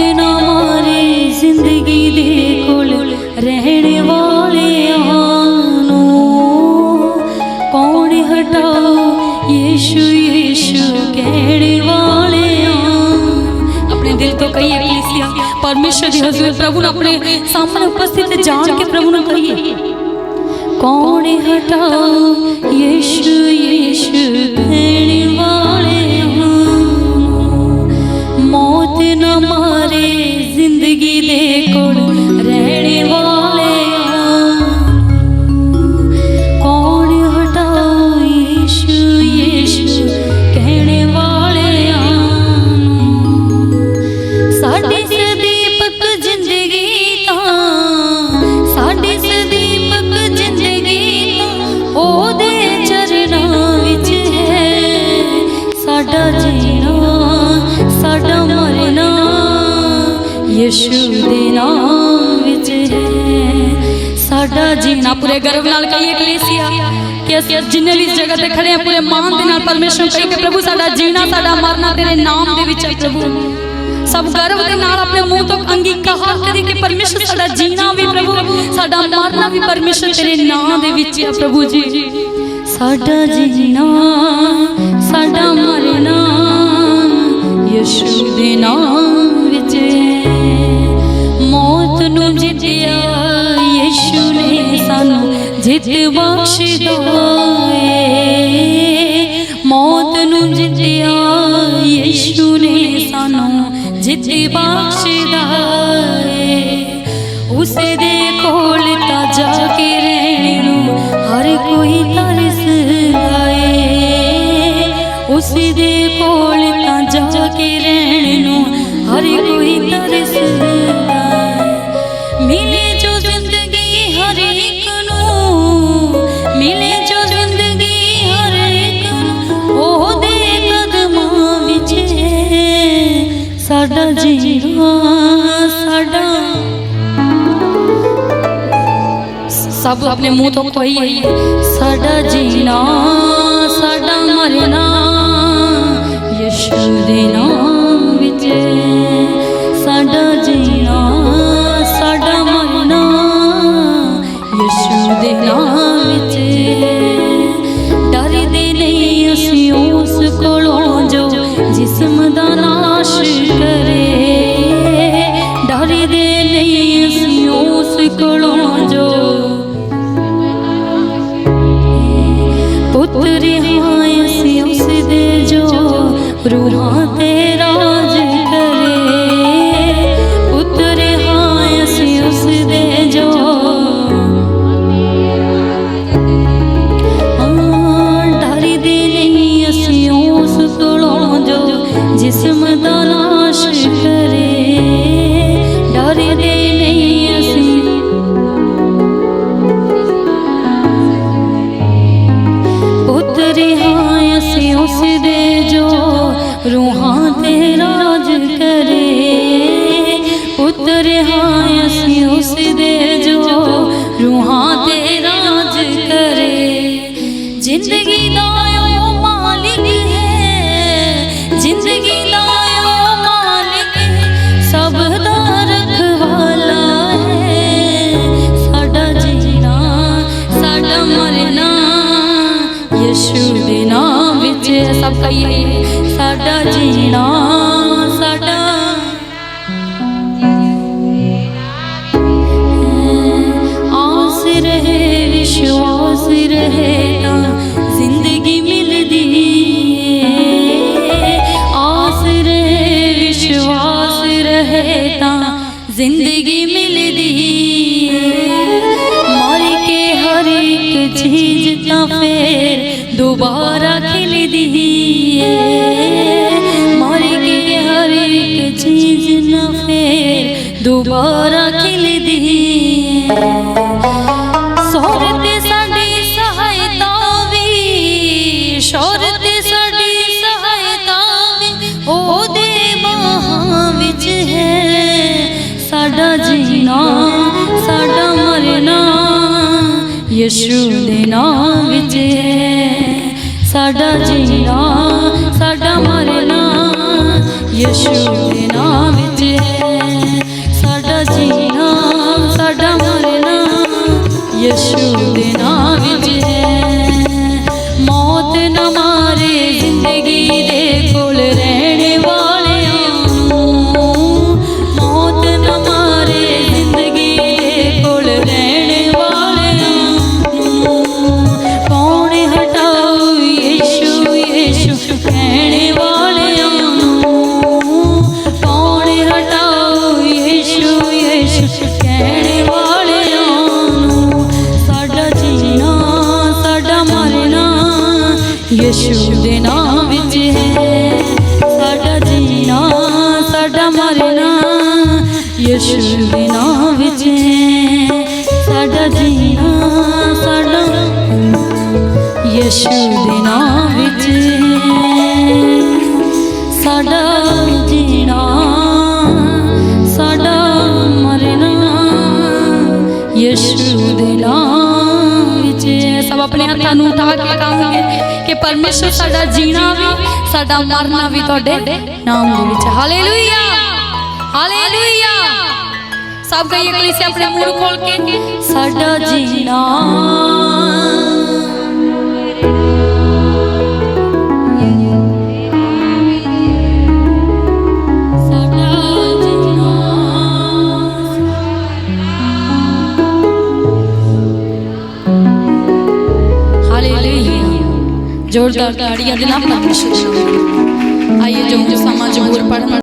ਕੱਟ ਨਾ ਮਾਰੇ ਜ਼ਿੰਦਗੀ ਦੇ ਕੋਲ ਰਹਿਣ ਵਾਲਿਆਂ ਨੂੰ। ਕੌਣ ਹਟਾਉ ਯੀਸ਼ੂ ਯੀਸ਼ੂ ਕਹਿਣ ਵਾਲਿਆਂ ਆਪਣੇ ਦਿਲ ਤੋਂ ਕਹੀਏ ਪਲੀਸੀਆ ਪਰਮੇਸ਼ਰ ਦੀ ਹਜ਼ੂਰ ਪ੍ਰਭੂ ਨੂੰ ਆਪਣੇ ਸਾਹਮਣੇ ਉਪਸਥਿਤ ਜਾਣ ਕੇ ਪ੍ਰਭੂ ਨੂੰ ਕਹੀਏ। ਕੌਣ ਹਟਾਉ ਯੀਸ਼ੂ ਯੀਸ਼ੂ ਕਹਿਣ ਵਾਲਿਆਂ ਉਹਦੇ ਚਰਨਾਂ ਵਿੱਚ ਹੈ। ਸਾਡਾ ਜੀਣਾ, ਸਾਡਾ ਮਰਨਾ ਯਿਸੂ ਦੇ ਨਾਮ ਵਿੱਚ ਹੈ। ਸਾਡਾ ਜੀਣਾ ਪੂਰੇ ਗਰਵ ਨਾਲ ਕਹੀਏ ਕਲੀਸਿਆ, ਕਿ ਅਸੀਂ ਜਿੰਨੇ ਵੀ ਇਸ ਜਗ੍ਹਾ ਤੇ ਖੜੇ ਆ ਪੂਰੇ ਮਾਨ ਦੇ ਨਾਲ ਪਰਮੇਸ਼ਰ ਨੂੰ ਕਹੀਏ ਕਿ ਪ੍ਰਭੂ, ਸਾਡਾ ਜੀਣਾ, ਸਾਡਾ ਮਰਨਾ ਤੇਰੇ ਨਾਮ ਦੇ ਵਿੱਚ ਹੈ ਪ੍ਰਭੂ। ਸਭ ਗਰਵ ਦੇ ਨਾਲ ਆਪਣੇ ਮੂੰਹ ਤੋਂ ਅੰਗੀਕਾਰ ਕਰੀ ਕਿ ਪਰਮੇਸ਼ਰ ਸਾਡਾ ਜੀਣਾ ਵੀ ਪ੍ਰਭੂ, ਸਾਡਾ ਮਰਨਾ ਵੀ ਪਰਮੇਸ਼ਰ ਤੇਰੇ ਨਾਮ ਦੇ ਵਿੱਚ ਹੈ ਪ੍ਰਭੂ ਜੀ। ਸਾਡਾ ਜੀਣਾ, ਸਾਡਾ ਮਰਨਾ ਯਿਸੂ ਦੇ ਨਾਮ ਵਿੱਚ ਮੌਤ ਨੂੰ ਜਿੱਤਿਆ ਯਿਸੂ ਨੇ ਸਾਨੂੰ ਜਿੱਤ ਬਖਸ਼ਦਾ ਜਿੱਤ ਬਖਸ਼ਦਾ ਏ ਉਸ ਦੇ ਕੋਲ ਤਾਂ ਜਾ ਕੇ ਰਹਿਣ ਨੂੰ ਹਰ ਕੋਈ ਤਰਸਦਾ ਏ ਉਸ ਦੇ ਕੋਲ ਤਾਂ ਜਾ ਕੇ ਰਹਿਣ ਨੂੰ ਹਰ ਕੋਈ ਸਾਡਾ ਜੀਣਾ ਸਾਡਾ। ਸਭ ਆਪਣੇ ਮੂੰਹ ਤੋਂ ਕਹੀਏ ਸਾਡਾ ਜੀਣਾ। ਪੁੱਤਰ ਹਾਂ ਅਸੀਂ ਉਸ ਦੇ ਜੋ ਰੂਹਾਂ ਜ਼ਿੰਦਗੀ ਦਾ ਉਹ ਮਾਲਿਕ ਸਭ ਦਾ ਰਖਵਾਲਾ ਹੈ। ਸਾਡਾ ਜੀਣਾ, ਸਾਡਾ ਮਰਨਾ, ਯਿਸੂ ਦੇ ਨਾਮ ਵਿੱਚ ਸਭ ਕਹੀਏ। ਸਾਡਾ ਜੀਣਾ ਦੁਬਾਰਾ ਖਿਲਦੀ ਏ ਮਰ ਕੇ ਹਰ ਇੱਕ ਚੀਜ਼ ਨਾ ਫੇਰ ਦੁਬਾਰਾ ਖਿਲਦੀ ਏ ਸੌਰ ਤੇ ਸਾਡੀ ਸਹਾਇਤਾ ਵੀ, ਸ਼ੌਰ ਤੇ ਸਾਡੀ ਸਹਾਇਤਾ ਵੀ ਉਹਦੇ ਬਾਹਾਂ ਵਿੱਚ ਹੈ। ਸਾਡਾ ਜੀਣਾ, ਸਾਡਾ ਮਰਨਾ ਯਿਸੂ ਦੇ ਨਾਮ ਵਿੱਚ ਹੈ। ਸਾਡਾ ਜੀਣਾ ਸਾਡਾ ਮਰਨਾ ਯਿਸੂ ਦੇ ਨਾਮ ਵਿੱਚ ਯਿਸੂ ਦੇ ਨਾਮ ਵਿੱਚ ਹੈ। ਸਾਡਾ ਜੀਣਾ, ਸਾਡਾ ਮਰਨਾ ਯਿਸੂ ਦੇ ਨਾਮ ਵਿੱਚ ਹੈ। ਸਾਡਾ ਜੀਣਾ, ਸਾਡਾ ਯਿਸੂ ਦੇ ਨਾਮ ਵਿੱਚ ਹੈ। ਸਾਡਾ ਜੀਣਾ, ਸਾਡਾ ਮਰਨਾ ਯਿਸੂ ਦੇ ਨਾਮ ਵਿੱਚ ਸਭ ਆਪਣੇ ਹੱਥਾਂ ਨੂੰ ਉਠਾ ਕੇ ਕਹਾਂਗੇ ਕਿ ਪਰਮੇਸ਼ਰ ਸਾਡਾ ਜੀਣਾ ਵੀ, ਸਾਡਾ ਮਰਨਾ ਵੀ ਤੁਹਾਡੇ ਨਾਮ ਦੇ ਵਿੱਚ। ਹਾਲੇਲੂਇਆ ਹਾਲੇਲੂਇਆ ਸਭ ਕਹੀਏ ਕਲੀਸੇ ਆਪਣੇ ਮੂੰਹ ਖੋਲ ਕੇ, ਸਾਡਾ ਜੀਣਾ। जोरदार ताड़ियां देना परमेश्वर आइए जो समाज और पढ़ना